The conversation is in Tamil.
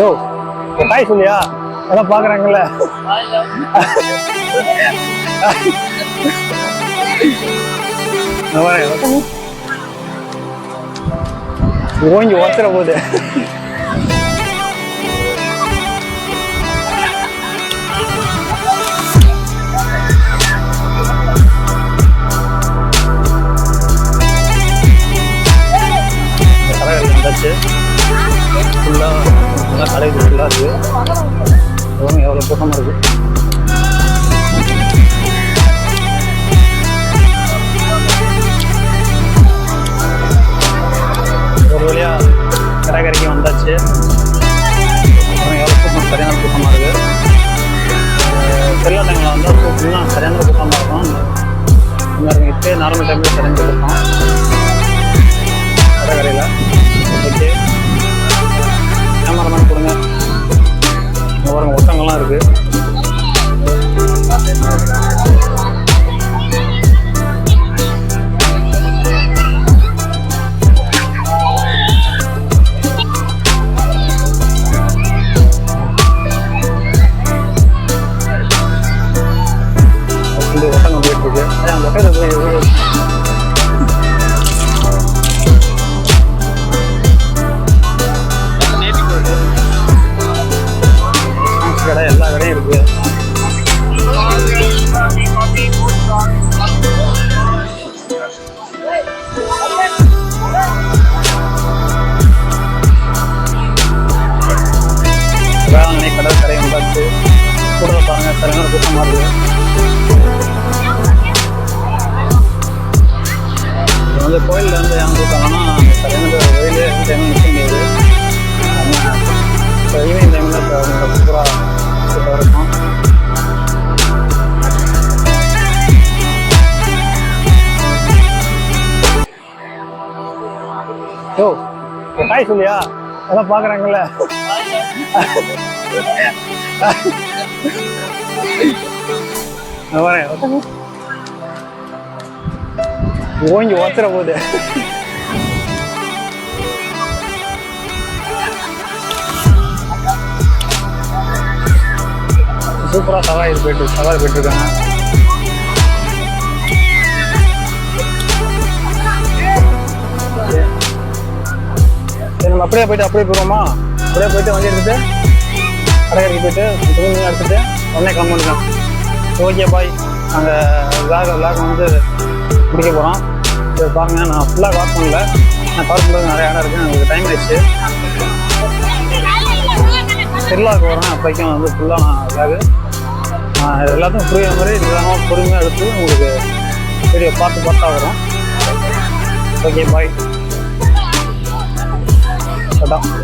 யோ ஒரு தாய் சொல்லியா? அதான் பாக்குறாங்கல்ல. ஓங்கி ஒத்துற போது. கடைகள் வந்தாச்சு? ஃபுல்லாக நல்லா கடைகள் ஃபுல்லாக இருக்குது எவ்வளோ எவ்வளோ கூட்டமாக இருக்குது ஒரு வழியாக கடை வந்தாச்சு. அப்புறம் எவ்வளோ கூட்டம் சரியான கூட்டமாக இருக்குது செல்லா டைமில் வந்தால் ஃபுல்லாக சரியான கூட்டமாக இருக்கும். இந்த மாதிரி இப்போ நார்மல் டைமில் சரியான கூட்டம் பாருங்க ஒட்டங்கள்லாம் இருக்கு இந்த ஒட்டகம் எல்லா கடையும் இருக்கு வேளாங்கண்ணி கடற்கரை வந்தாச்சு கூட பாருங்க சரியான கூட்டமாக இருக்கு வந்து யோ தாய் சொல்லியா எல்லாம் பார்க்குறாங்கல்ல நான் வரேன். ஓங்கி ஒத்துற போகுது சூப்பராக சவாரி போயிட்டு சவாரி போயிட்டு நம்ம அப்படியே போயிட்டு அப்படியே போயிடுவோமா? அப்படியே போயிட்டு வண்டி எடுத்துட்டு கடைக்கு போயிட்டு துணி எடுத்துட்டு உடனே கிளம்பிடலாம் ஓகே பாய் நாங்கள் லாக விளாக வந்து முடிக்க போகிறோம் இது பாருங்க நான் ஃபுல்லாக வாக் பண்ணல. நான் கவர் பண்ணுறது நிறைய இடம் இருக்குது எனக்கு டைம் ஆயிடுச்சு. திருவிழாவுக்கு வரேன் அப்போக்கும் வந்து ஃபுல்லாக நான் விளாகு எல்லாத்தையும் புரியுற மாதிரி நிதானமாக பொறுமையாக எடுத்து உங்களுக்கு வீடியோ பார்த்து பார்த்தா வரும் ஓகே பாய் 감사합니다.